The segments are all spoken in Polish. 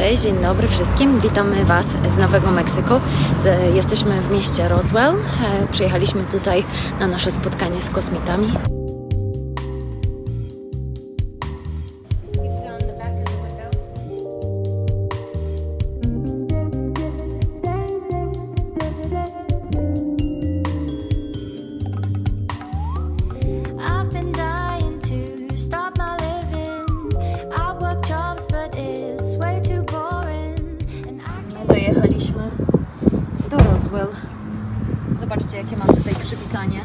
Cześć, dzień dobry wszystkim. Witamy Was z Nowego Meksyku. Jesteśmy w mieście Roswell. E, Przyjechaliśmy tutaj na nasze spotkanie z kosmitami. Roswell. Zobaczcie, jakie mam tutaj przywitanie.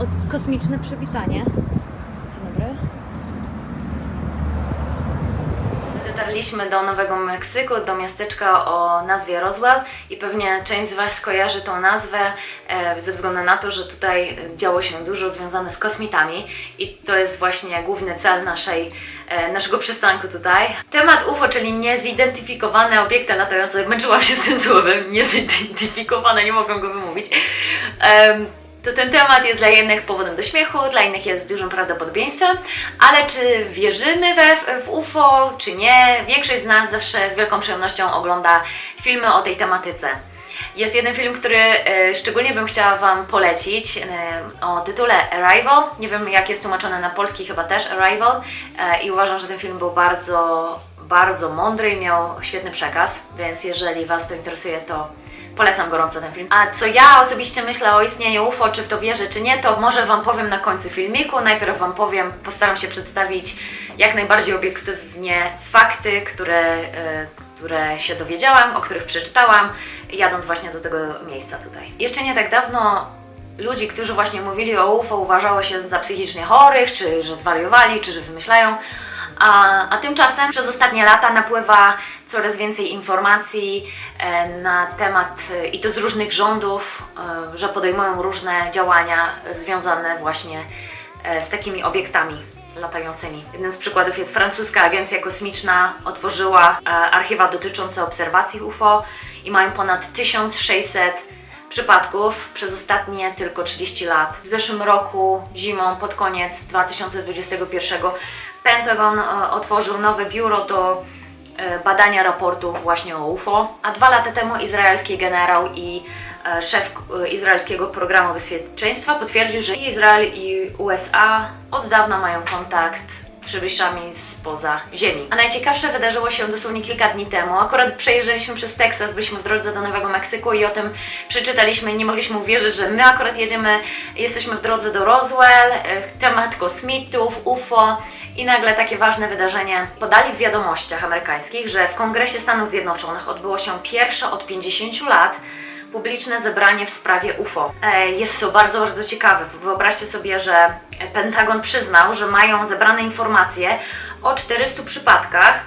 Od, kosmiczne przywitanie. Dzień dobry. Dotarliśmy do Nowego Meksyku, do miasteczka o nazwie Roswell i pewnie część z Was kojarzy tą nazwę e, ze względu na to, że tutaj działo się dużo związane z kosmitami i to jest właśnie główny cel naszej, naszego przystanku tutaj. Temat UFO, czyli niezidentyfikowane obiekty latające, męczyłam się z tym słowem, niezidentyfikowane, nie mogę go wymówić. To ten temat jest dla jednych powodem do śmiechu, dla innych jest dużym prawdopodobieństwem, ale czy wierzymy we, w UFO, czy nie? Większość z nas zawsze z wielką przyjemnością ogląda filmy o tej tematyce. Jest jeden film, który e, szczególnie bym chciała Wam polecić e, o tytule Arrival. Nie wiem, jak jest tłumaczone na polski, chyba też Arrival. E, I uważam, że ten film był bardzo, bardzo mądry i miał świetny przekaz, więc jeżeli Was to interesuje, to Polecam gorąco ten film. A co ja osobiście myślę o istnieniu UFO, czy w to wierzę, czy nie, to może Wam powiem na końcu filmiku. Najpierw Wam powiem, postaram się przedstawić jak najbardziej obiektywnie fakty, które, które się dowiedziałam, o których przeczytałam, jadąc właśnie do tego miejsca tutaj. Jeszcze nie tak dawno ludzi, którzy właśnie mówili o UFO, uważało się za psychicznie chorych, czy że zwariowali, czy że wymyślają. A, a tymczasem przez ostatnie lata napływa coraz więcej informacji e, na temat, i to z różnych rządów, e, że podejmują różne działania związane właśnie e, z takimi obiektami latającymi. Jednym z przykładów jest francuska agencja kosmiczna, otworzyła e, archiwa dotyczące obserwacji UFO i mają ponad 1600 przypadków przez ostatnie tylko 30 lat. W zeszłym roku, zimą, pod koniec 2021, Pentagon e, otworzył nowe biuro do e, badania raportów właśnie o UFO, a dwa lata temu izraelski generał i szef e, izraelskiego programu bezpieczeństwa potwierdził, że Izrael i USA od dawna mają kontakt przybyszami spoza Ziemi. A najciekawsze wydarzyło się dosłownie kilka dni temu. Akurat przejeżdżaliśmy przez Teksas, byliśmy w drodze do Nowego Meksyku i o tym przeczytaliśmy i nie mogliśmy uwierzyć, że my akurat jedziemy, jesteśmy w drodze do Roswell, e, temat kosmitów, UFO i nagle takie ważne wydarzenie podali w wiadomościach amerykańskich, że w Kongresie Stanów Zjednoczonych odbyło się pierwsze od 50 lat publiczne zebranie w sprawie UFO. E, Jest to bardzo, bardzo ciekawe. Wyobraźcie sobie, że Pentagon przyznał, że mają zebrane informacje o 400 przypadkach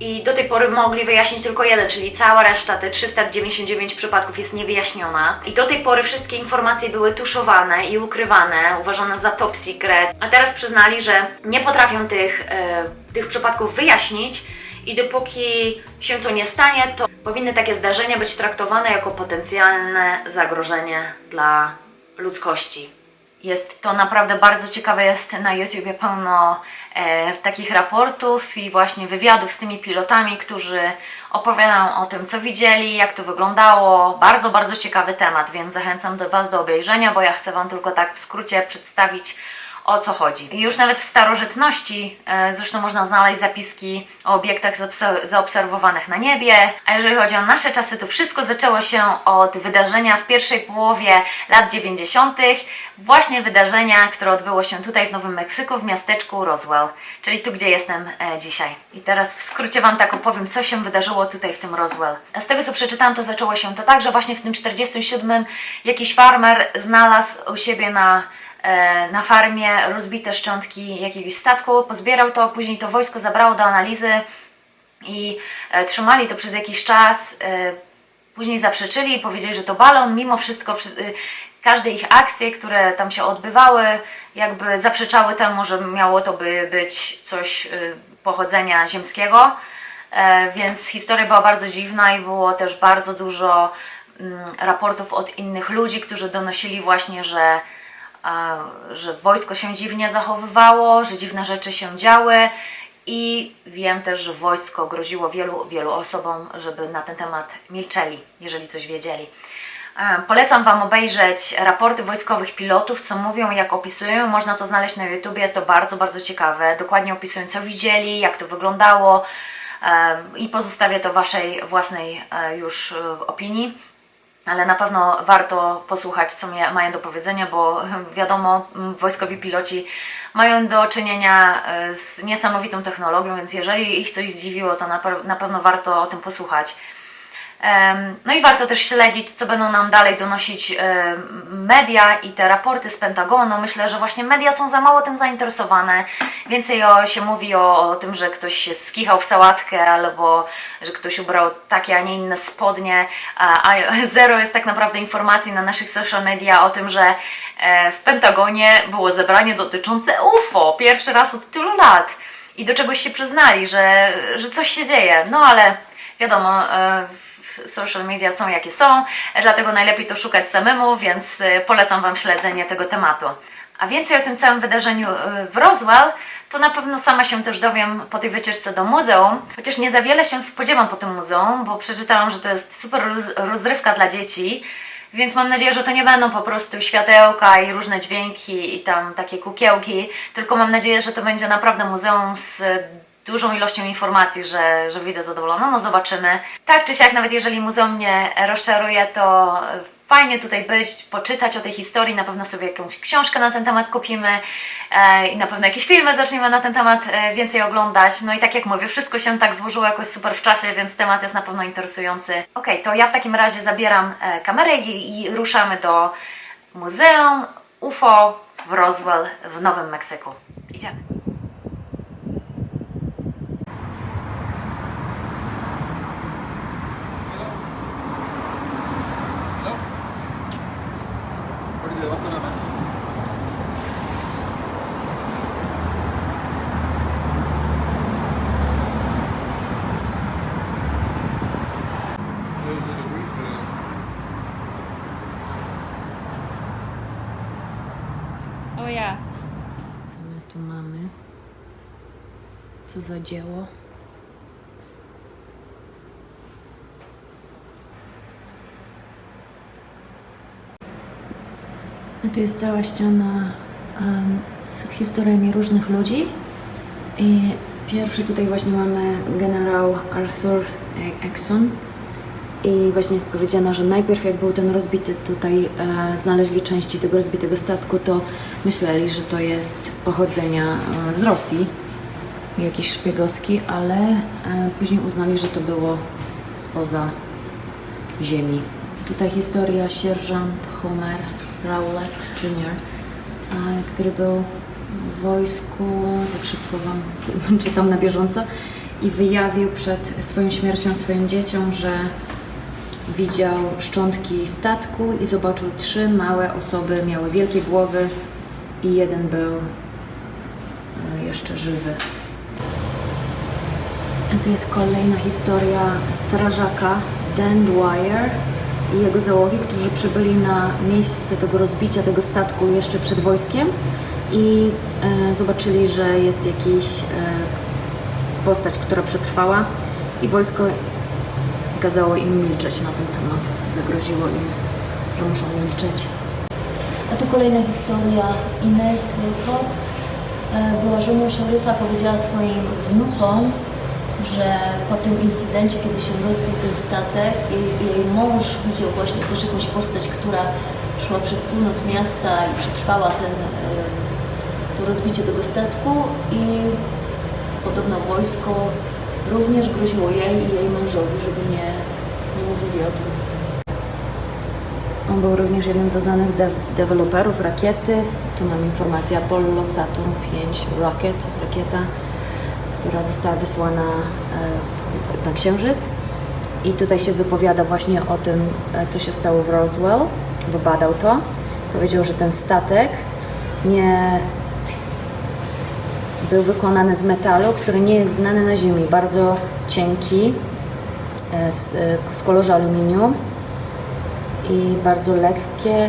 i do tej pory mogli wyjaśnić tylko jeden, czyli cała reszta, te 399 przypadków jest niewyjaśniona. I do tej pory wszystkie informacje były tuszowane i ukrywane, uważane za top secret. A teraz przyznali, że nie potrafią tych, e, tych przypadków wyjaśnić i dopóki się to nie stanie, to powinny takie zdarzenia być traktowane jako potencjalne zagrożenie dla ludzkości. Jest to naprawdę bardzo ciekawe, jest na YouTubie pełno e, takich raportów i właśnie wywiadów z tymi pilotami, którzy opowiadają o tym, co widzieli, jak to wyglądało. Bardzo, bardzo ciekawy temat, więc zachęcam do Was do obejrzenia, bo ja chcę Wam tylko tak w skrócie przedstawić o co chodzi. Już nawet w starożytności e, zresztą można znaleźć zapiski o obiektach zaobse- zaobserwowanych na niebie. A jeżeli chodzi o nasze czasy, to wszystko zaczęło się od wydarzenia w pierwszej połowie lat 90. Właśnie wydarzenia, które odbyło się tutaj w Nowym Meksyku, w miasteczku Roswell, czyli tu, gdzie jestem e, dzisiaj. I teraz w skrócie Wam tak opowiem, co się wydarzyło tutaj w tym Roswell. A z tego, co przeczytałam, to zaczęło się to tak, że właśnie w tym 47 jakiś farmer znalazł u siebie na na farmie rozbite szczątki jakiegoś statku, pozbierał to, później to wojsko zabrało do analizy i e, trzymali to przez jakiś czas. E, później zaprzeczyli i powiedzieli, że to balon. Mimo wszystko, wszy- y, każde ich akcje, które tam się odbywały, jakby zaprzeczały temu, że miało to by być coś y, pochodzenia ziemskiego. E, więc historia była bardzo dziwna i było też bardzo dużo mm, raportów od innych ludzi, którzy donosili właśnie, że że wojsko się dziwnie zachowywało, że dziwne rzeczy się działy I wiem też, że wojsko groziło wielu, wielu osobom, żeby na ten temat milczeli, jeżeli coś wiedzieli. Polecam Wam obejrzeć raporty wojskowych pilotów, co mówią, jak opisują. Można to znaleźć na YouTube, jest to bardzo, bardzo ciekawe. Dokładnie opisują, co widzieli, jak to wyglądało e, i pozostawię to Waszej własnej e, już e, opinii. Ale na pewno warto posłuchać, co mają do powiedzenia, bo wiadomo, wojskowi piloci mają do czynienia e, z niesamowitą technologią, więc jeżeli ich coś zdziwiło, to na pewno warto o tym posłuchać. No i warto też śledzić, co będą nam dalej donosić media i te raporty z Pentagonu. Myślę, że właśnie media są za mało tym zainteresowane. Więcej o, się mówi o, o tym, że ktoś się skichał w sałatkę albo że ktoś ubrał takie, a nie inne spodnie, a, a zero jest tak naprawdę informacji na naszych social media o tym, że e, w Pentagonie było zebranie dotyczące UFO. Pierwszy raz od tylu lat. I do czegoś się przyznali, że, że coś się dzieje. No ale wiadomo, e, w- social media są jakie są, dlatego najlepiej to szukać samemu, więc e, polecam Wam śledzenie tego tematu. A więcej o tym całym wydarzeniu e, w Roswell, to na pewno sama się też dowiem po tej wycieczce do muzeum, chociaż nie za wiele się spodziewam po tym muzeum, bo przeczytałam, że to jest super roz- rozrywka dla dzieci, więc mam nadzieję, że to nie będą po prostu światełka i różne dźwięki i tam takie kukiełki, tylko mam nadzieję, że to będzie naprawdę muzeum z dużą ilością informacji, że, że wyjdę zadowolona. No zobaczymy. Tak czy siak, nawet jeżeli muzeum mnie rozczaruje, to fajnie tutaj być, poczytać o tej historii. Na pewno sobie jakąś książkę na ten temat kupimy e, i na pewno jakieś filmy zaczniemy na ten temat e, więcej oglądać. No i tak jak mówię, wszystko się tak złożyło jakoś super w czasie, więc temat jest na pewno interesujący. Okej, to ja w takim razie zabieram e, kamerę i, i ruszamy do Muzeum UFO w Roswell w Nowym Meksyku. Idziemy. There's a debris field. O ja. Co my tu mamy? Co za dzieło? A tu jest cała ściana em, z historiami różnych ludzi. I pierwszy tutaj właśnie mamy generał Arthur E- Exon. I właśnie jest powiedziane, że najpierw jak był ten rozbity tutaj, e, znaleźli części tego rozbitego statku, to myśleli, że to jest pochodzenia e, z Rosji, jakiś szpiegowski, ale e, później uznali, że to było spoza ziemi. Tutaj historia sierżant Homer Rowlett Jr., e, który był w wojsku, tak szybko Wam czytam na bieżąco, i wyjawił przed swoją śmiercią swoim dzieciom, że widział szczątki statku i zobaczył trzy małe osoby, miały wielkie głowy i jeden był e, jeszcze żywy. Tu jest kolejna historia strażaka Dan Dwyer i jego załogi, którzy przybyli na miejsce tego rozbicia tego statku jeszcze przed wojskiem i e, zobaczyli, że jest jakiś e, postać, która przetrwała i wojsko kazało im milczeć na ten temat. Zagroziło im, że muszą milczeć. A tu kolejna historia. Ines Wilcox e, była żoną szeryfa, powiedziała swoim wnukom, że po tym incydencie, kiedy się rozbił ten statek, jej, jej mąż widział właśnie też jakąś postać, która szła przez północ miasta i przetrwała ten, to rozbicie tego statku i podobno wojsko również groziło jej i jej mężowi, żeby nie, nie mówili o tym. On był również jednym ze znanych de- deweloperów rakiety. Tu mam informację Apollo Saturn 5 Rocket, rakieta, która została wysłana e, w, na Księżyc. I tutaj się wypowiada właśnie o tym, e, co się stało w Roswell, bo badał to. Powiedział, że ten statek nie był wykonany z metalu, który nie jest znany na Ziemi. Bardzo cienki, e, w kolorze aluminium i bardzo lekkie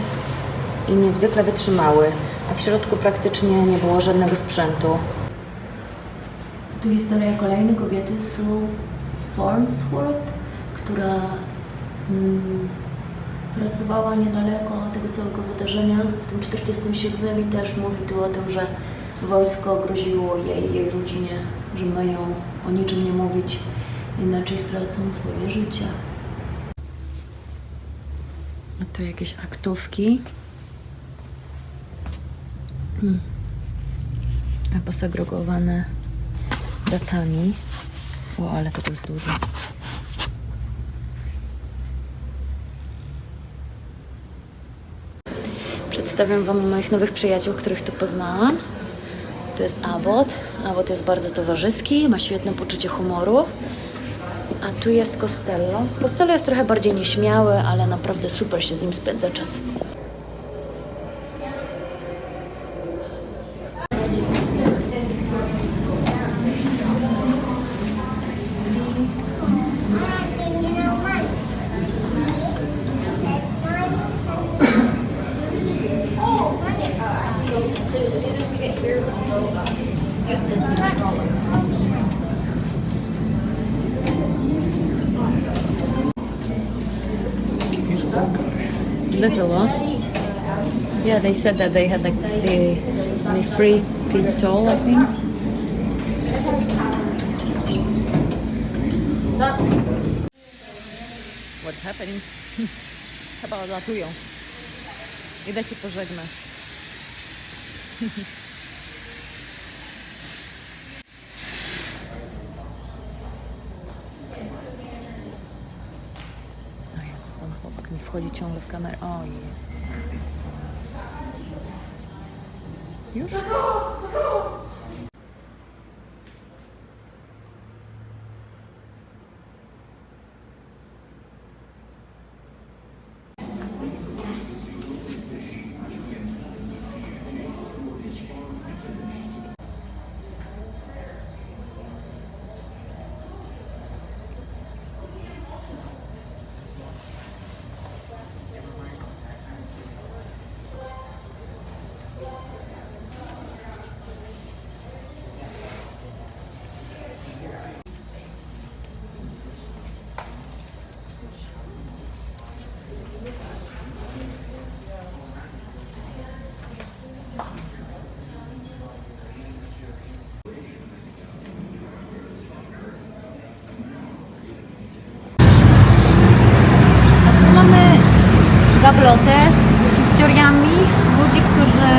i niezwykle wytrzymały, a w środku praktycznie nie było żadnego sprzętu. Tu historia kolejnej kobiety, Sue Farnsworth, która mm, pracowała niedaleko tego całego wydarzenia w tym 47 i też mówi tu o tym, że wojsko groziło jej, jej rodzinie, że mają o niczym nie mówić, inaczej stracą swoje życie. A tu jakieś aktówki. Hmm. A posegregowane datami. O, ale to jest dużo. Przedstawiam Wam moich nowych przyjaciół, których tu poznałam. To jest Abbott. Abbott jest bardzo towarzyski, ma świetne poczucie humoru. A tu jest Costello. Costello jest trochę bardziej nieśmiały, ale naprawdę super się z nim spędza czas. Little one. Yeah, they said that they had like the, the free people, I think. What's happening? Chyba odlatują. Idę się pożegnać. Mi wchodzi ciągle w kamerę. O jest. Już? A tu mamy gablotę z historiami ludzi, którzy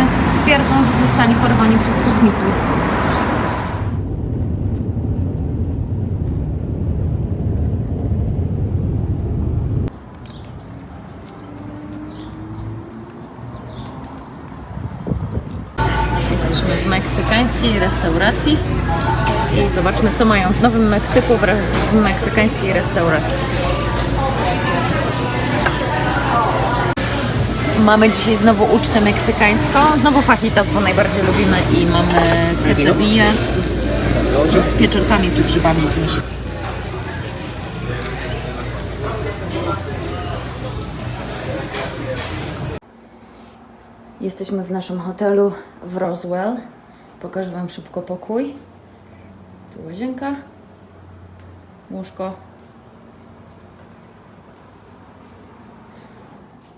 twierdzą, że zostali porwani przez kosmitów. Jesteśmy w meksykańskiej restauracji i zobaczmy, co mają w Nowym Meksyku w, w meksykańskiej restauracji. Mamy dzisiaj znowu ucztę meksykańską, znowu fajitas, bo najbardziej lubimy i mamy quesadillas z pieczarkami czy grzybami. Jesteśmy w naszym hotelu w Roswell. Pokażę Wam szybko pokój. Tu łazienka, łóżko,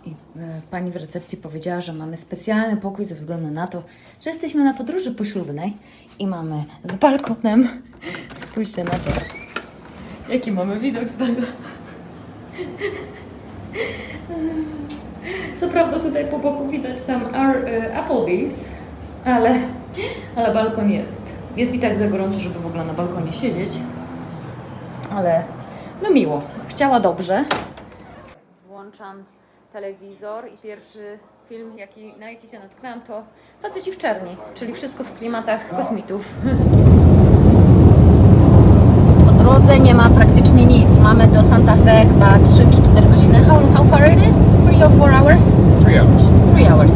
I e, pani w recepcji powiedziała, że mamy specjalny pokój ze względu na to, że jesteśmy na podróży poślubnej i mamy z balkonem. Spójrzcie na to. Jaki mamy widok z balkonu. Co prawda tutaj po boku widać tam e, Applebee's, ale, ale balkon jest. Jest i tak za gorąco, żeby w ogóle na balkonie siedzieć. Ale no miło. Chciała dobrze włączam telewizor i pierwszy film, jaki, na jaki się natknęłam, to Faceci w czerni, czyli wszystko w klimatach kosmitów. Po drodze nie ma praktycznie nic. Mamy do Santa Fe chyba 3 czy 4 godziny. How, how far it is? 3 or 4 hours? Three hours. 3 hours.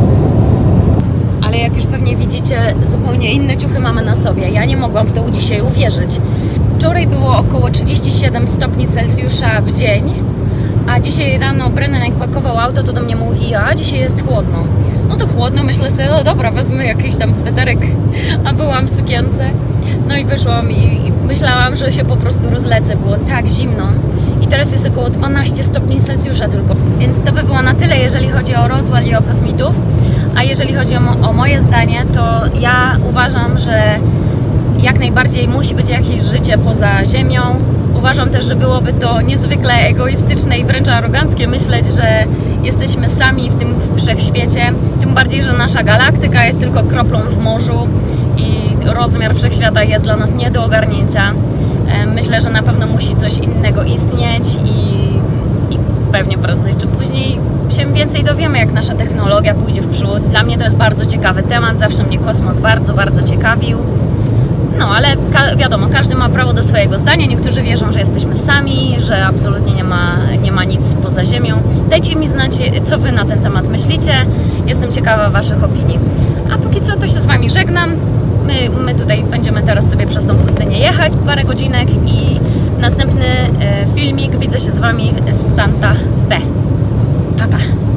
Ale jak już pewnie widzicie, zupełnie inne ciuchy mamy na sobie. Ja nie mogłam w to dzisiaj uwierzyć. Wczoraj było około 37 stopni Celsjusza w dzień, A dzisiaj rano Brennan jak pakował auto, to do mnie mówi, a dzisiaj jest chłodno. No to chłodno, myślę sobie, no dobra, wezmę jakiś tam sweterek, a byłam w sukience. No i wyszłam i, i myślałam, że się po prostu rozlecę, było tak zimno. I teraz jest około 12 stopni Celsjusza tylko. Więc to by było na tyle, jeżeli chodzi o Roswell i o kosmitów. A jeżeli chodzi o, o moje zdanie, to ja uważam, że jak najbardziej musi być jakieś życie poza Ziemią. Uważam też, że byłoby to niezwykle egoistyczne i wręcz aroganckie myśleć, że jesteśmy sami w tym wszechświecie. Tym bardziej, że nasza galaktyka jest tylko kroplą w morzu i rozmiar wszechświata jest dla nas nie do ogarnięcia. E, Myślę, że na pewno musi coś innego istnieć i, i pewnie prędzej czy później się więcej dowiemy, jak nasza technologia pójdzie w przód. Dla mnie to jest bardzo ciekawy temat, zawsze mnie kosmos bardzo, bardzo ciekawił. No, ale ka- wiadomo, każdy ma prawo do swojego zdania. Niektórzy wierzą, że jesteśmy sami, że absolutnie nie ma, nie ma nic poza Ziemią. Dajcie mi znać, co Wy na ten temat myślicie. Jestem ciekawa Waszych opinii. A póki co, to się z Wami żegnam. My, my tutaj będziemy teraz sobie przez tą pustynię jechać parę godzinek i następny e, filmik widzę się z Wami z Santa Fe. Pa, pa.